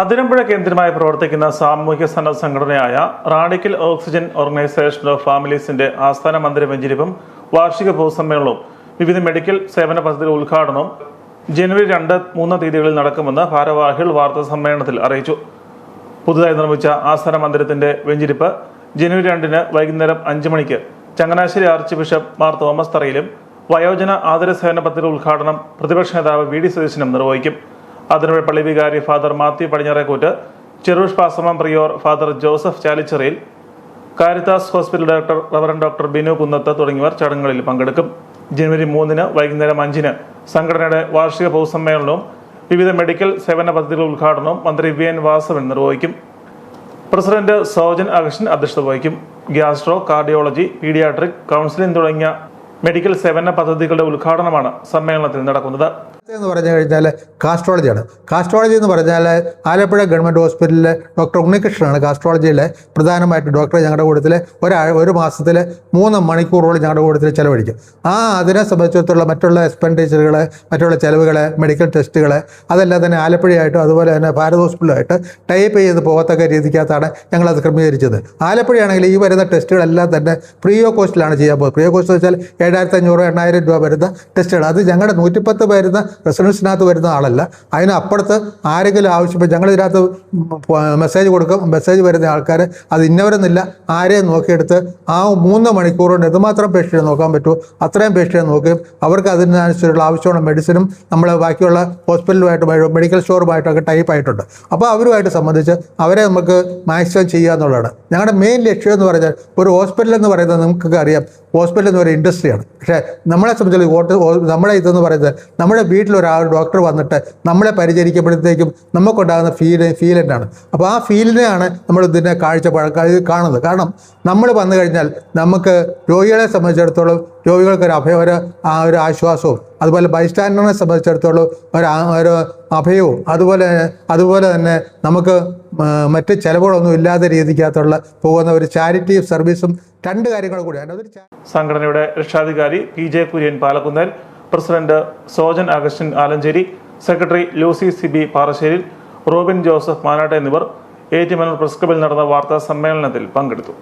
അതിരമ്പുഴ കേന്ദ്രമായി പ്രവർത്തിക്കുന്ന സാമൂഹ്യ സന്നദ്ധ സംഘടനയായ റാഡിക്കൽ ഓക്സിജൻ ഓർഗനൈസേഷൻ ഓഫ് ഫാമിലീസിന്റെ ആസ്ഥാന മന്ദിര വെഞ്ചിരിപ്പും വാർഷിക പൊതുസമ്മേളനവും വിവിധ മെഡിക്കൽ സേവന പദ്ധതിയുടെ ഉദ്ഘാടനവും ജനുവരി രണ്ട് മൂന്ന് തീയതികളിൽ നടക്കുമെന്ന് ഭാരവാഹികൾ വാർത്താ സമ്മേളനത്തിൽ അറിയിച്ചു. പുതുതായി നിർമ്മിച്ച ആസ്ഥാന മന്ദിരത്തിന്റെ വെഞ്ചിരിപ്പ് ജനുവരി രണ്ടിന് വൈകുന്നേരം അഞ്ച് മണിക്ക് Changanassery archbishop Mar Thomas തറയിലും വയോജന ആദര സേവന പദ്ധതിയുടെ ഉദ്ഘാടനം പ്രതിപക്ഷ നേതാവ് വി ഡി സതീശനും നിർവഹിക്കും. അതിനുവേണ്ടി പള്ളി വികാരി ഫാദർ മാത്യു പടിഞ്ഞാറേക്കൂറ്റ് ചെറുഷ് പാസമം prior father Joseph Chalicheriyil Caritas hospital director reverend doctor Binu Kunnath തുടങ്ങിയവർ ചടങ്ങുകളിൽ പങ്കെടുക്കും. ജനുവരി മൂന്നിന് വൈകുന്നേരം അഞ്ചിന് സംഘടനയുടെ വാർഷിക പൊതുസമ്മേളനവും വിവിധ മെഡിക്കൽ സേവന പദ്ധതികളുടെ ഉദ്ഘാടനവും മന്ത്രി വി എൻ വാസവൻ നിർവഹിക്കും. പ്രസിഡന്റ് സോജൻ അഗസ്റ്റിൻ അധ്യക്ഷത വഹിക്കും. ഗ്യാസ്ട്രോ കാർഡിയോളജി പീഡിയാട്രിക് കൗൺസിലിംഗ് തുടങ്ങിയ മെഡിക്കൽ സേവന പദ്ധതികളുടെ ഉദ്ഘാടനമാണ് സമ്മേളനത്തിൽ നടക്കുന്നത്. എന്ന് പറഞ്ഞു കഴിഞ്ഞാൽ കാസ്ട്രോളജിയാണ് കാസ്ട്രോളജി എന്ന് പറഞ്ഞാൽ ആലപ്പുഴ ഗവൺമെന്റ് ഹോസ്പിറ്റലിലെ ഡോക്ടർ ഉണ്ണികൃഷ്ണനാണ് കാസ്ട്രോളജിയിലെ പ്രധാനമായിട്ട് ഡോക്ടറെ ഞങ്ങളുടെ കൂട്ടത്തിൽ ഒരാ ഒരു മാസത്തിൽ മൂന്ന് മണിക്കൂറോളം ഞങ്ങളുടെ കൂട്ടത്തിൽ ചിലവഴിക്കും. ആ അതിനെ സംബന്ധിച്ചിടത്തോളം മറ്റുള്ള എക്സ്പെൻഡിച്ചറുകൾ മറ്റുള്ള ചിലവുകൾ മെഡിക്കൽ ടെസ്റ്റുകൾ അതെല്ലാം തന്നെ ആലപ്പുഴയായിട്ടും അതുപോലെ തന്നെ ഭാരത് ഹോസ്പിറ്റലുമായിട്ട് ടൈപ്പ് ചെയ്ത് പോകത്തക്ക രീതിക്കകത്താണ് ഞങ്ങളത് ക്രമീകരിച്ചത്. ആലപ്പുഴയാണെങ്കിൽ ഈ വരുന്ന ടെസ്റ്റുകളെല്ലാം തന്നെ പ്രിയോ കോസ്റ്റിലാണ് ചെയ്യാൻ പോകുന്നത്. പ്രിയോ കോസ്റ്റ് വെച്ചാൽ ഏഴായിരത്തി അഞ്ഞൂറ് എണ്ണായിരം രൂപ വരുന്ന ടെസ്റ്റുകൾ അത് ഞങ്ങളുടെ നൂറ്റിപ്പത്ത് വരുന്ന റെസിഡൻസിനകത്ത് വരുന്ന ആളല്ല. അതിനപ്പുറത്ത് ആരെങ്കിലും ആവശ്യപ്പെട്ട് ഞങ്ങൾ ഇതിനകത്ത് മെസ്സേജ് കൊടുക്കും. മെസ്സേജ് വരുന്ന ആൾക്കാർ അത് ഇന്നവരെന്നില്ല ആരെയും നോക്കിയെടുത്ത് ആ മൂന്ന് മണിക്കൂറുകൊണ്ട് എന്തുമാത്രം പേഷ്യന്റ് നോക്കാൻ പറ്റുമോ അത്രയും പേഷ്യന്റ് നോക്കുകയും അവർക്ക് അതിനനുസരിച്ചുള്ള ആവശ്യമുള്ള മെഡിസിനും നമ്മൾ ബാക്കിയുള്ള ഹോസ്പിറ്റലുമായിട്ട് മെഡിക്കൽ സ്റ്റോറുമായിട്ടൊക്കെ ടൈപ്പ് ആയിട്ടുണ്ട്. അപ്പോൾ അവരുമായിട്ട് സംബന്ധിച്ച് അവരെ നമുക്ക് മാക്സിമം ചെയ്യുക എന്നുള്ളതാണ്. ഞങ്ങളുടെ മെയിൻ ലക്ഷ്യം എന്ന് പറഞ്ഞാൽ ഒരു ഹോസ്പിറ്റൽ എന്ന് പറയുന്നത് നമുക്കൊക്കെ അറിയാം. ഹോസ്പിറ്റൽ എന്ന് പറയുന്ന ഇൻഡസ്ട്രിയാണ് പക്ഷേ നമ്മളെ സംബന്ധിച്ച് വോട്ട് നമ്മുടെ ഇതെന്ന് പറയുന്നത് നമ്മുടെ വീട്ടിലൊരാൾ ഡോക്ടർ വന്നിട്ട് നമ്മളെ പരിചരിക്കുമ്പോഴത്തേക്കും നമുക്കുണ്ടാകുന്ന ഫീൽ ഫീലന്റാണ് അപ്പോൾ ആ ഫീലിനെയാണ് നമ്മൾ ഇതിന്റെ കാഴ്ചപ്പാട് കാണുന്നത്. കാരണം നമ്മൾ വന്നു കഴിഞ്ഞാൽ നമുക്ക് രോഗികളെ സംബന്ധിച്ചിടത്തോളം രോഗികൾക്കൊരു അഭയം ഒരു ആ ഒരു ആശ്വാസവും. അതുപോലെ ബൈസ്റ്റാൻഡറിനെ സംബന്ധിച്ചിടത്തോളം ഒരു ഒരു അഭയവും. അതുപോലെ അതുപോലെ തന്നെ നമുക്ക് മറ്റ് ചിലവുകളൊന്നും ഇല്ലാത്ത രീതിക്കകത്തുള്ള പോകുന്ന ഒരു ചാരിറ്റി സർവീസും രണ്ട് കാര്യങ്ങൾ കൂടി അതൊരു സംഘടനയുടെ രക്ഷാധികാരി P J Kurian Palakkunnel president Sojan Augustine Alencherry secretary Lucy Sibi Parassery Robin Joseph Manattu എന്നിവർ ഏറ്റുമാനൂർ പ്രസ് ക്ലബിൽ നടന്ന വാർത്താ സമ്മേളനത്തിൽ പങ്കെടുത്തു.